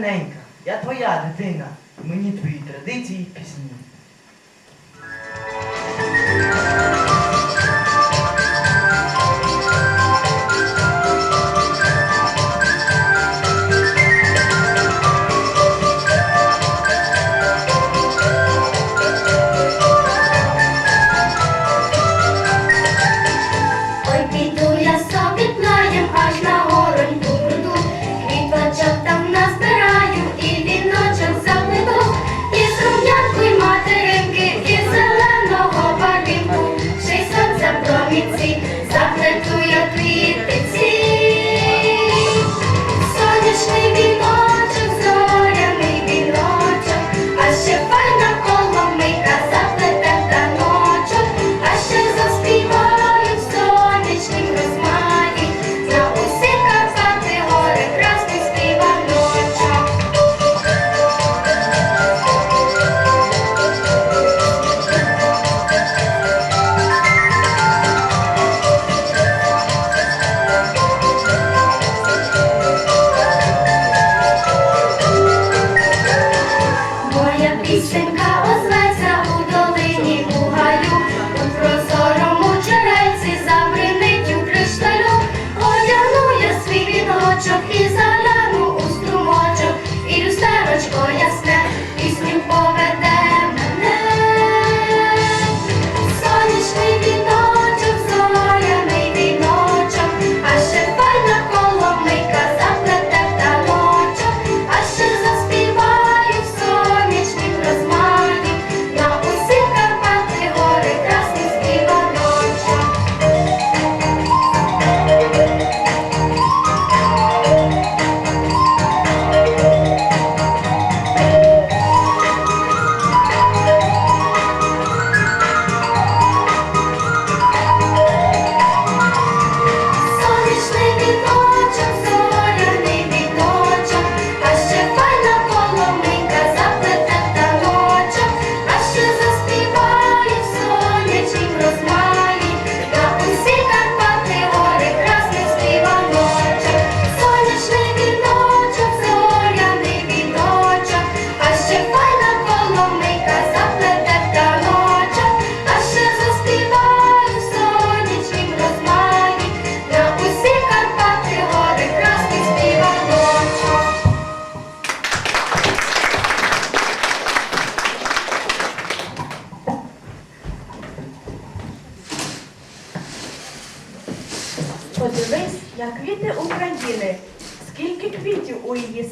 nan ka ya to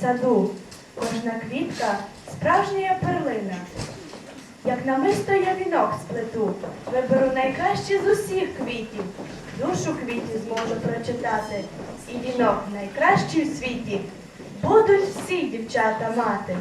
саду, кожна квітка справжня перлина. Як намисто я вінок сплету, виберу найкраще з усіх квітів. Душу квіті зможу прочитати, і вінок найкращий у світі будуть всі дівчата мати.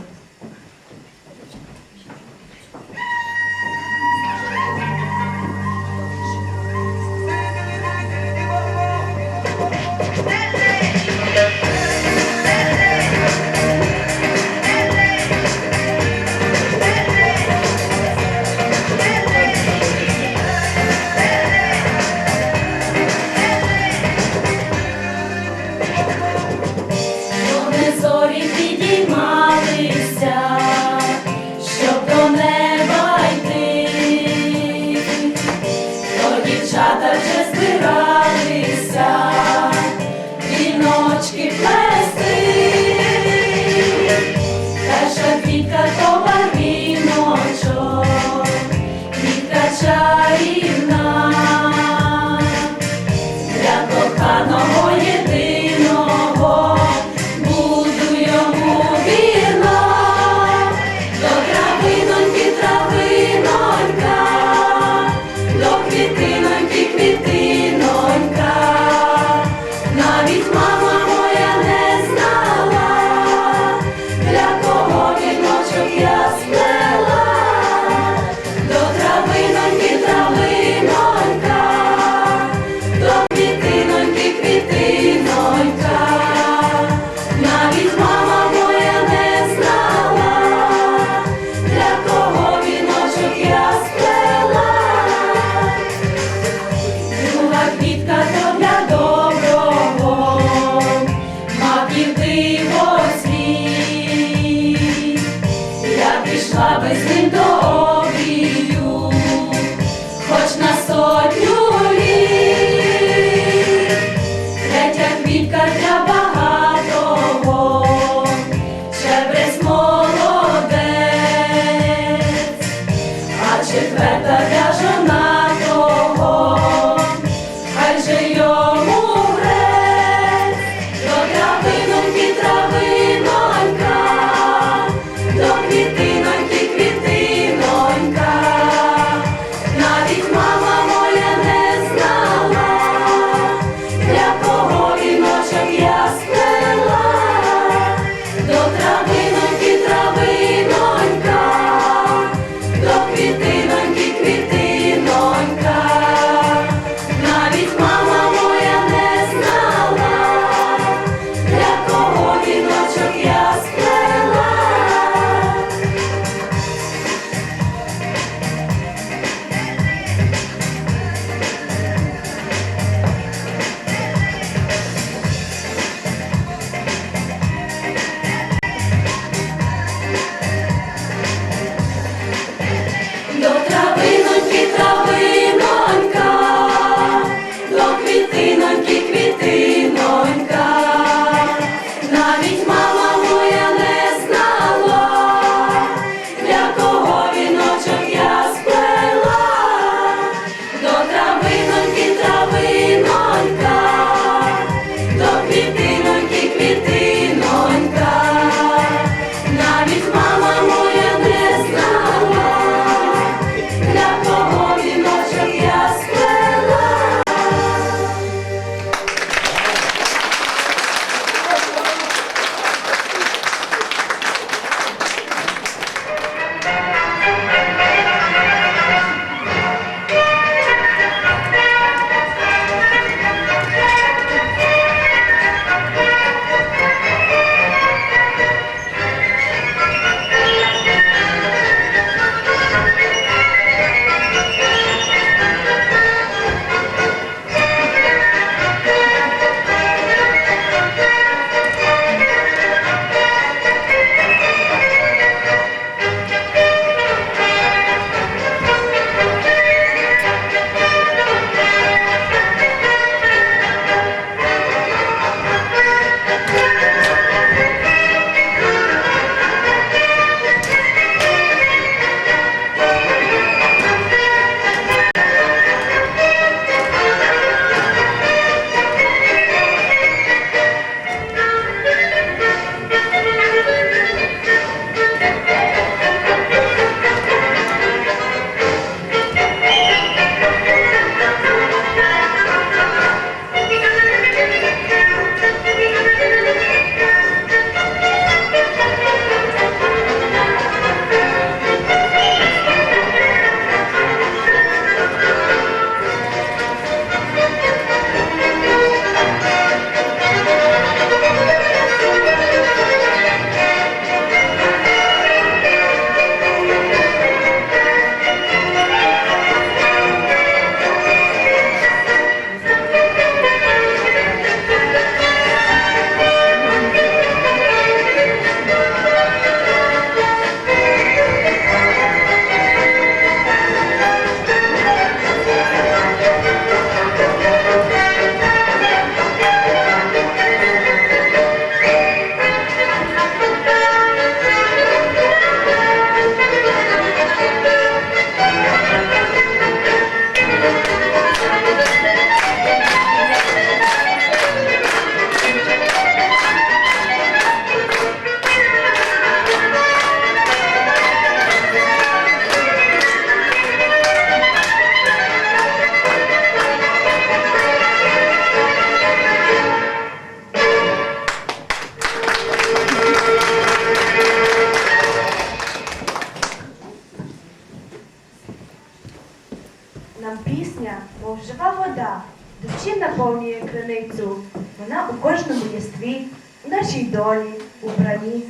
нам пісня, мов жива вода, душі наповнює криницю. Вона у кожному єстві, у нашій долі, у брані,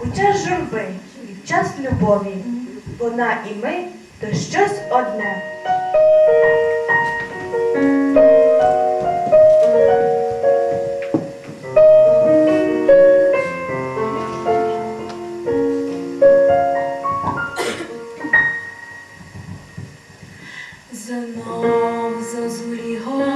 у час журби і в час любові. Вона і ми то щось одне. За Знов зазулі гори.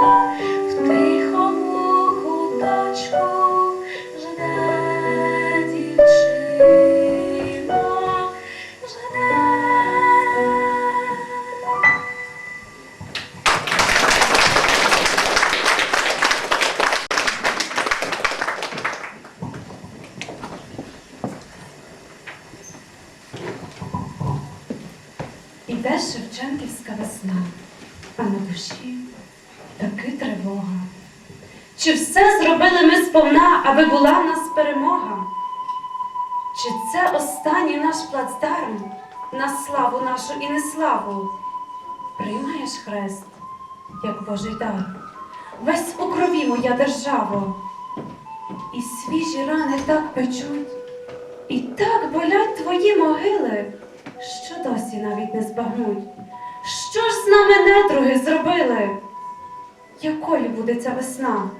嗯。Чи все зробили ми сповна, аби була в нас перемога? Чи це останній наш плацдарм на славу нашу і неславу? Приймаєш хрест, як Божий дар, весь у крові моя державо, і свіжі рани так печуть, і так болять твої могили, що досі навіть не збагнуть. Що ж з нами недруги зробили? Якою буде ця весна?